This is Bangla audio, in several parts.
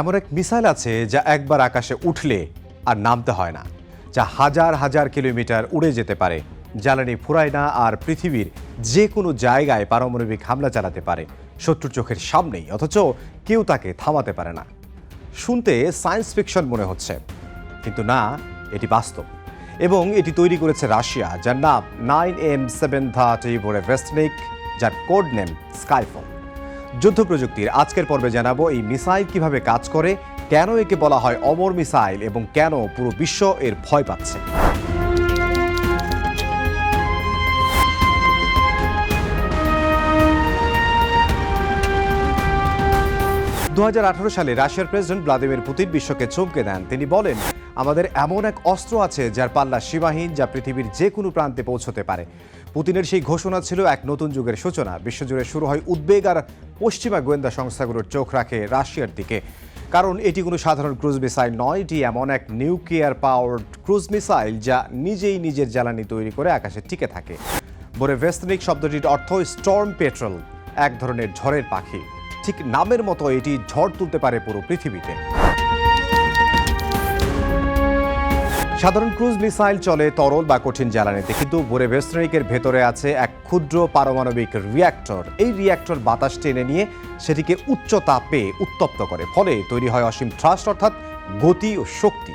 এমন এক মিসাইল আছে যা একবার আকাশে উঠলে আর নামতে হয় না, যা হাজার হাজার কিলোমিটার উড়ে যেতে পারে, জ্বালানি ফুরায় না আর পৃথিবীর যে কোনো জায়গায় পারমাণবিক হামলা চালাতে পারে, শত্রুর চোখের সামনেই, অথচ কেউ তাকে থামাতে পারে না। শুনতে সায়েন্স ফিকশন মনে হচ্ছে, কিন্তু না, এটি বাস্তব। এবং এটি তৈরি করেছে রাশিয়া, যার নাম নাইন এম সেভেন থার্টি ভোরে ভেস্টনিক, যার কোড নেম স্কাইফল। যুদ্ধ প্রযুক্তির আজকের পর্বে জানাব এই মিসাইল কীভাবে কাজ করে, কেন একে বলা হয় অমর মিসাইল এবং কেন পুরো বিশ্ব এর ভয় পাচ্ছে। দু হাজার আঠারো সালে রাশিয়ার প্রেসিডেন্ট ভ্লাদিমির পুতিন বিশ্বকে চমকে দেন। তিনি বলেন আমাদের এমন এক অস্ত্র আছে যার পাল্লা সীমাহীন, যা পৃথিবীর যে কোনো প্রান্তে পৌঁছতে পারে। পুতিনের সেই ঘোষণা ছিল এক নতুন যুগের সূচনা। বিশ্বজুড়ে শুরু হয় উদ্বেগ আর পশ্চিমা গোয়েন্দা সংস্থাগুলোর চোখ রাখে রাশিয়ার দিকে। কারণ এটি কোনো সাধারণ ক্রুজ মিসাইল নয়, এটি এমন এক নিউক্লিয়ার পাওয়ার্ড ক্রুজ মিসাইল যা নিজেই নিজের জ্বালানি তৈরি করে আকাশে টিকে থাকে। বোরে ভেস্তনিক শব্দটির অর্থ স্টর্ম পেট্রোল, এক ধরনের ঝড়ের পাখি। ঠিক নামের মতো এটি ঝড় তুলতে পারে পুরো পৃথিবীতে। সাধারণ ক্রুজ মিসাইল চলে তরল বা কঠিন জ্বালানিতে, কিন্তু বোরে ভেস্টনিকের ভেতরে আছে এক ক্ষুদ্র পারমাণবিক রিয়্যাক্টর এই রিয়্যাক্টর বাতাস টেনে নিয়ে সেটিকে উচ্চ তাপে উত্তপ্ত করে, ফলে তৈরি হয় অসীম থ্রাস্ট অর্থাৎ গতি ও শক্তি।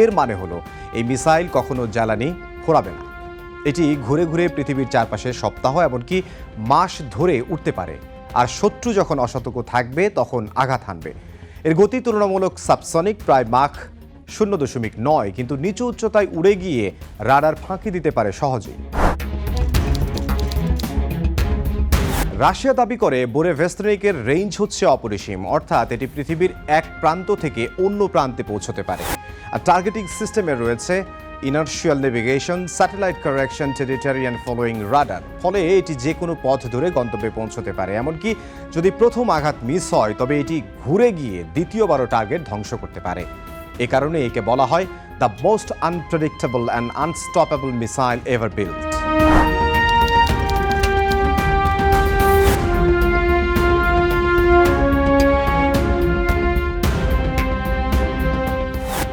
এর মানে হলো, এই মিসাইল কখনো জ্বালানি ফোরাবে না। এটি ঘুরে ঘুরে পৃথিবীর চারপাশে সপ্তাহ, এমনকি মাস ধরে উঠতে পারে। আর শত্রু যখন অসতর্ক থাকবে, তখন আঘাত হানবে। এর গতি তুলনামূলক সাবসনিক প্রায় মাখ শূন্য দশমিক নয়, কিন্তু নিচু উচ্চতায় উড়ে গিয়ে রাডার ফাঁকি দিতে পারে সহজেই। রাশিয়া দাবি করে, বোরে ভেস্টনিকের রেঞ্জ হচ্ছে অপরিসীম, অর্থাৎ এটি পৃথিবীর এক প্রান্ত থেকে অন্য প্রান্তে পৌঁছতে পারে। আর টার্গেটিং সিস্টেমে রয়েছে inertial navigation satellite correction terrain following radar ফলে এটি যে কোনো পথ ধরে গন্তব্যে পৌঁছতে পারে। এমনকি যদি প্রথম আঘাত মিস হয়, তবে এটি ঘুরে গিয়ে দ্বিতীয়বারও টার্গেট ধ্বংস করতে পারে। এ কারণে একে বলা হয় the most unpredictable and unstoppable missile ever build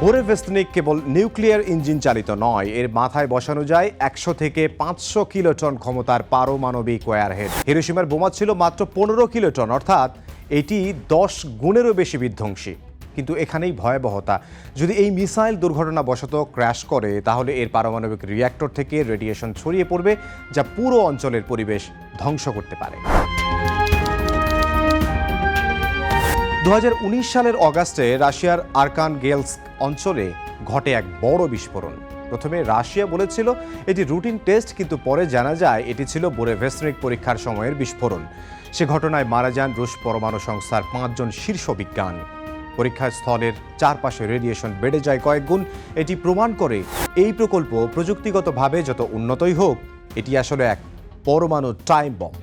Burevestnik cable nuclear engine চালিত নয়, এর মাথায় বসানো যায় একশো থেকে পাঁচশো কিলোটন ক্ষমতার পারমাণবিক ওয়ারহেড। হিরোসীমার বোমা ছিল মাত্র পনেরো কিলোটন, অর্থাৎ এটি দশ গুণেরও বেশি বিধ্বংসী। কিন্তু এখানেই ভয়াবহতা। যদি এই মিসাইল দুর্ঘটনাবশত ক্র্যাশ করে, তাহলে এর পারমাণবিক রিয়্যাক্টর থেকে রেডিয়েশন ছড়িয়ে পড়বে, যা পুরো অঞ্চলের পরিবেশ ধ্বংস করতে পারে। দুহাজার উনিশ সালের অগাস্টে রাশিয়ার আরকান গেলস অঞ্চলে ঘটে এক বড় বিস্ফোরণ। প্রথমে রাশিয়া বলেছিল, এটি রুটিন টেস্ট, কিন্তু পরে জানা যায় এটি ছিল বোরেভেস্ট্রিক পরীক্ষার সময়ের বিস্ফোরণ। সে ঘটনায় মারা যান রুশ পরমাণু সংস্থার পাঁচজন শীর্ষ বিজ্ঞান। পরীক্ষা স্থলের চারপাশে রেডিয়েশন বেড়ে যায় কয়েক গুণ, এটি প্রমাণ করে এই প্রকল্প প্রযুক্তিগতভাবে যত উন্নতই হোক, এটি আসলে এক পরমাণু টাইম বম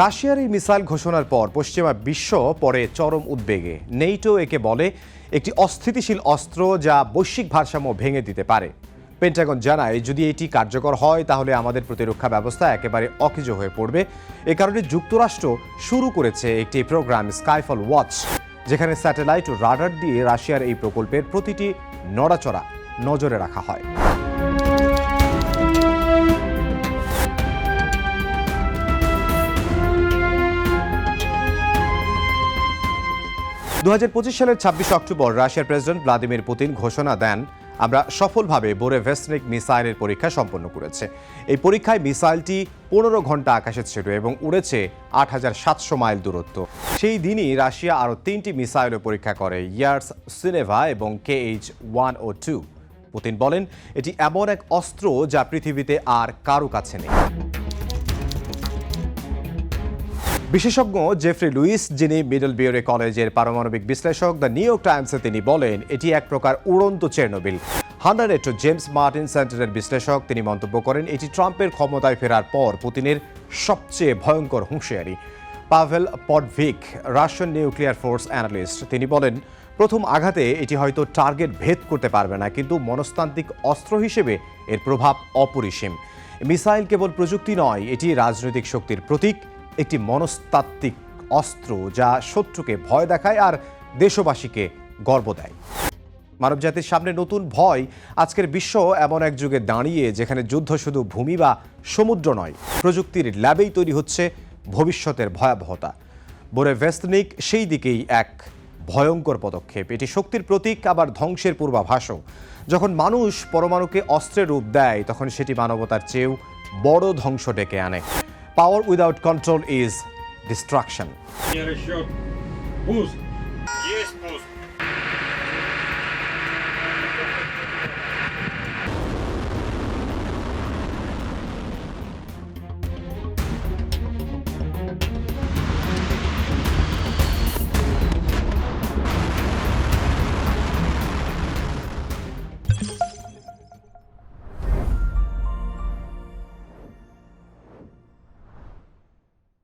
রাশিয়ার এই মিসাইল ঘোষণার পর পশ্চিমা বিশ্ব পরে চরম উদ্বেগে। নেইটো একে বলে একটি অস্থিতিশীল অস্ত্র যা বৈশ্বিক ভারসাম্য ভেঙে দিতে পারে। পেন্টাগন জানায়, যদি এটি কার্যকর হয়, তাহলে আমাদের প্রতিরক্ষা ব্যবস্থা একেবারে অকেজো হয়ে পড়বে। এ কারণে যুক্তরাষ্ট্র শুরু করেছে একটি প্রোগ্রাম স্কাইফল ওয়াচ যেখানে স্যাটেলাইট ও রাডার দিয়ে রাশিয়ার এই প্রকল্পের প্রতিটি নড়াচড়া নজরে রাখা হয়। দু হাজার পঁচিশ সালের ছাব্বিশে অক্টোবর রাশিয়ার প্রেসিডেন্ট ভ্লাদিমির পুতিন ঘোষণা দেন আমরা সফলভাবে বোরে ভেস্টনিক মিসাইলের পরীক্ষা সম্পন্ন করেছে। এই পরীক্ষায় মিসাইলটি পনেরো ঘণ্টা আকাশে ছিল এবং উড়েছে আট হাজার সাতশো মাইল দূরত্ব। সেই দিনই রাশিয়া আরও তিনটি মিসাইলও পরীক্ষা করে, ইয়ার্স সিনেভা এবং কে এইচ ওয়ান ও টু। পুতিন বলেন, এটি এমন এক অস্ত্র যা পৃথিবীতে আর কারও কাছে নেই। বিশেষজ্ঞ জেফ্রি লুইস, যিনি মিডল বিওরে কলেজের পারমাণবিক বিশ্লেষক, দ্য নিউ ইয়র্ক টাইমসে তিনি বলেন, এটি এক প্রকার উড়ন্ত চেরনোবিল। হান্ডারেটো জেমস মার্টিন সেন্টারের বিশ্লেষক, তিনি মন্তব্য করেন, এটি ট্রাম্পের ক্ষমতায় ফেরার পর পুতিনের সবচেয়ে ভয়ঙ্কর হুঁশিয়ারি। Pavel Podvig, Russian nuclear force analyst, তিনি বলেন, প্রথম আঘাতে এটি হয়তো টার্গেট ভেদ করতে পারবে না, কিন্তু মনস্তান্ত্রিক অস্ত্র হিসেবে এর প্রভাব অপরিসীম। মিসাইল কেবল প্রযুক্তি নয়, এটি রাজনৈতিক শক্তির প্রতীক। একটি মনস্তাত্ত্বিক অস্ত্র যা শত্রুকে ভয় দেখায় আর দেশবাসীকে গর্ব দেয়। মানবজাতির সামনে নতুন ভয় আজকের বিশ্ব এমন এক যুগে দাঁড়িয়ে যেখানে যুদ্ধ শুধু ভূমি বা সমুদ্র নয়, প্রযুক্তির ল্যাবেই তৈরি হচ্ছে ভবিষ্যতের ভয়াবহতা। বোরে ভেস্তনিক সেই দিকেই এক ভয়ঙ্কর পদক্ষেপ। এটি শক্তির প্রতীক, আবার ধ্বংসের পূর্বাভাসও। যখন মানুষ পরমাণুকে অস্ত্রের রূপ দেয়, তখন সেটি মানবতার চেয়েও বড় ধ্বংস ডেকে আনে। Power without control is destruction. Here is your boost. Yes, boost.